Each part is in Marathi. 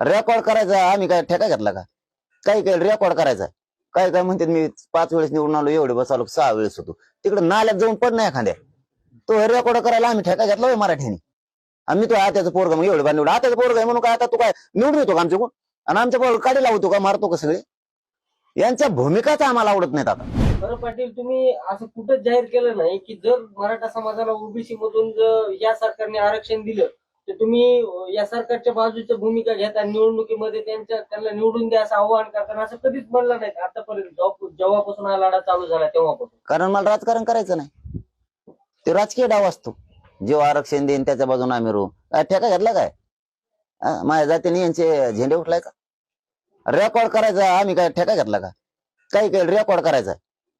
रेकॉर्ड करायचा आम्ही काय ठेका घेतला का? काही काही रेकॉर्ड करायचा. काय काय म्हणते मी पाच वेळेस निवडून आलो एवढे बस आलो सहा वेळेस होतो. तिकडे नाल्यात जाऊन पण नाही एखाद्या. तो रेकॉर्ड करायला आम्ही ठेका घेतला होय मराठीने आम्ही तो आत्याचं पोरग मग एवढे निवड आत्याचं पोरग आहे म्हणून काय आता तू काय निवडून येतो का आमच्या कोण आणि आमच्या पोरग काढी लावतो का मारतो का सगळे? यांच्या भूमिकाच आम्हाला आवडत नाहीत आता. बरं पाटील तुम्ही असं कुठंच जाहीर केलं नाही की जर मराठा समाजाला ओबीसी मधून जर या सरकारने आरक्षण दिलं तर तुम्ही या सरकारच्या बाजूच्या भूमिका घेता निवडणुकीमध्ये त्यांच्या त्यांना निवडून द्या असं आव्हान करताना असं कधीच म्हणलं नाही. आतापर्यंत जेव्हापासून हा लढा चालू झाला तेव्हापासून. कारण मला राजकारण करायचं नाही. ते राजकीय डाव असतो. जेव्हा आरक्षण देईन त्याच्या बाजूने आम्ही रो काय ठेका घेतला काय? माझ्या जातीने यांचे झेंडे उठलाय का? रेकॉर्ड करायचा आम्ही काय ठेका घेतला का? काही काही रेकॉर्ड करायचा.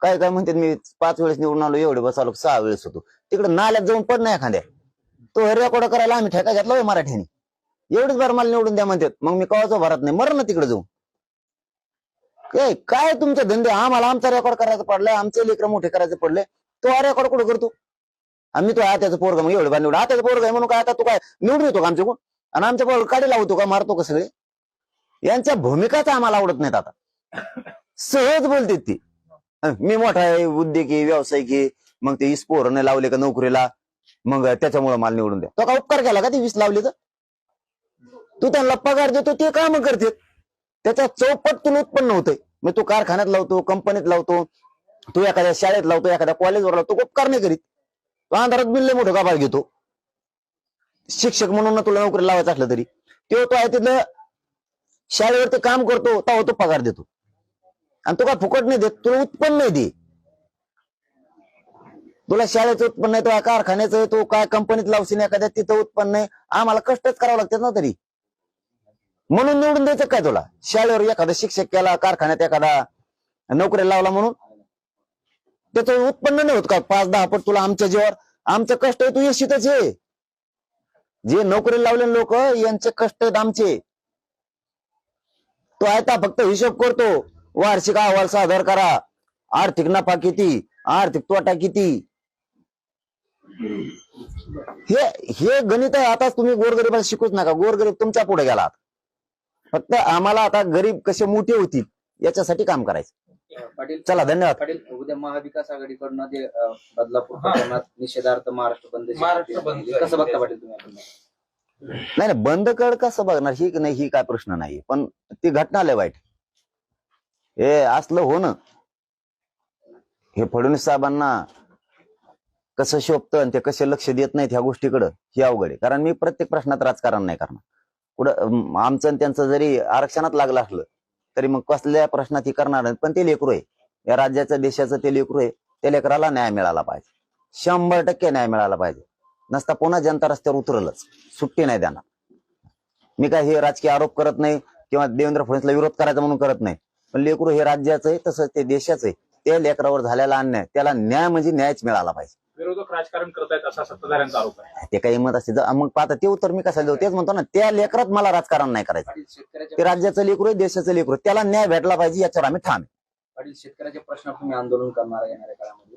काय काय म्हणतात मी पाच वेळेस निवडून आलो एवढे बसालो सहा वेळेस होतो. तिकडे नाल्यात जाऊन पड नाही एखाद्या. तो रेकॉर्ड करायला आम्ही ठेका घेतला होय मराठीने एवढीच बार मला निवडून द्या म्हणतात. मग मी कवाच भरत नाही मर ना तिकडे जाऊ. काय काय तुमचे धंदे? आम्हाला आमचा रेकॉर्ड करायचं पडलाय आमचे लेकर मोठे करायचे पडले तो हा रेकॉर्ड कुठं करतो? आम्ही तो आत्याचं पोरगा मग एवढं बार निवड आत्याचं पोरगा आहे म्हणून काय आता तू काय निवडून येतो का आमच्याकडून आणि आमच्या पोर काढी लावतो का? मारतो का सगळे? यांच्या भूमिकाच आम्हाला आवडत नाहीत आता. सहज बोलते ती. मी मोठा आहे उद्योगी व्यावसायिक आहे. मग ते वीस पोरं लावले का नोकरीला? मग त्याच्यामुळे माल निवडून द्या. तो का उपकार केला का ते वीस लावले तर? तू त्यांना पगार देतो ते काम करते त्याच्या चौपट तुला उत्पन्न होतंय. मग तू कारखान्यात लावतो कंपनीत लावतो तू एखाद्या शाळेत लावतो एखाद्या कॉलेजवर लावतो उपकार नाही करीत. तो अंधारात बिल्ले मोठं गाभार घेतो. शिक्षक म्हणून ना तुला नोकरी लावायचं असलं तरी. तो तो आहे तिथलं शाळेवरती काम करतो तेव्हा तो पगार देतो. आणि तो काय फुकट नाही देत तुला उत्पन्न नाही दे तुला शाळेचं उत्पन्न आहे तो कारखान्याचं आहे तो काय कंपनीत लावशील एखाद्या तिथं उत्पन्न आहे? आम्हाला कष्टच करावं लागतात ना तरी. म्हणून निवडून द्यायचं काय तुला? शाळेवर एखादा शिक्षक केला कारखान्यात एखादा नोकरी लावला म्हणून? त्याचं उत्पन्न नाही होत का? पाच दहा पट तुला आमच्या जीवावर? आमचं कष्ट आहे तू यशितच आहे जे नोकरी लावले लोक यांचे कष्ट आहेत आमचे. तो आयता फक्त हिशोब करतो. वार्षिक अहवाल सादर करा. आर्थिक नफा किती? आर्थिक तोटा किती? हे हे गणित आहे आता तुम्ही गोरगरीबाला शिकूच नका. गोरगरीब तुमच्यापुढे गेला. फक्त आम्हाला आता गरीब कसे मोठे होतील याच्यासाठी काम करायचं. पाटील चला धन्यवाद. पाटील उद्या महाविकास आघाडीकडनं जे बदलापूर प्रकरणात निषेधार्थ महाराष्ट्र बंद महाराष्ट्र बंद. कसं बघता पाटील तुम्ही नाही नाही बंद कर कसं बघणार? ही नाही ही काय प्रश्न नाही. पण ती घटना लय वाईट. हे असलं होणं हे फडणवीस साहेबांना कसं शोभतं आणि ते कसे लक्ष देत नाहीत ह्या गोष्टीकडं ही अवघड आहे. कारण मी प्रत्येक प्रश्नात राजकारण नाही करणार. कुठं आमचं आणि त्यांचं जरी आरक्षणात लागलं असलं तरी मग कसल्या प्रश्नात ही करणार नाहीत. पण ते लेकरू आहे. या राज्याचं देशाचं ते लेकरू आहे. त्या लेकराला न्याय मिळाला पाहिजे. शंभर टक्के न्याय मिळाला पाहिजे. नसता पुन्हा जनता रस्त्यावर उतरलच. सुट्टी नाही देणार. मी काय हे राजकीय आरोप करत नाही किंवा देवेंद्र फडणवीसला विरोध करायचा म्हणून करत नाही. पण लेकरू हे राज्याचं आहे तसंच ते देशाचं आहे. त्या लेकरावर झालेला अन्याय त्याला न्याय म्हणजे न्यायच मिळाला पाहिजे विरोधक राजकारण करतायत असा सत्ताधाऱ्यांचा आरोप आहे ते काही मत असते मग पाहता ते उत्तर मी कशाला देऊ तेच म्हणतो ना त्या लेकरात मला राजकारण नाही करायचं ते राज्याचं लेकरू आहे देशाचं लेकरू आहे. त्याला न्याय भेटला पाहिजे याच्यावर आम्ही ठाम आहे. पाटील शेतकऱ्याच्या प्रश्नावर तुम्ही आंदोलन करणार आहे येणाऱ्या काळामध्ये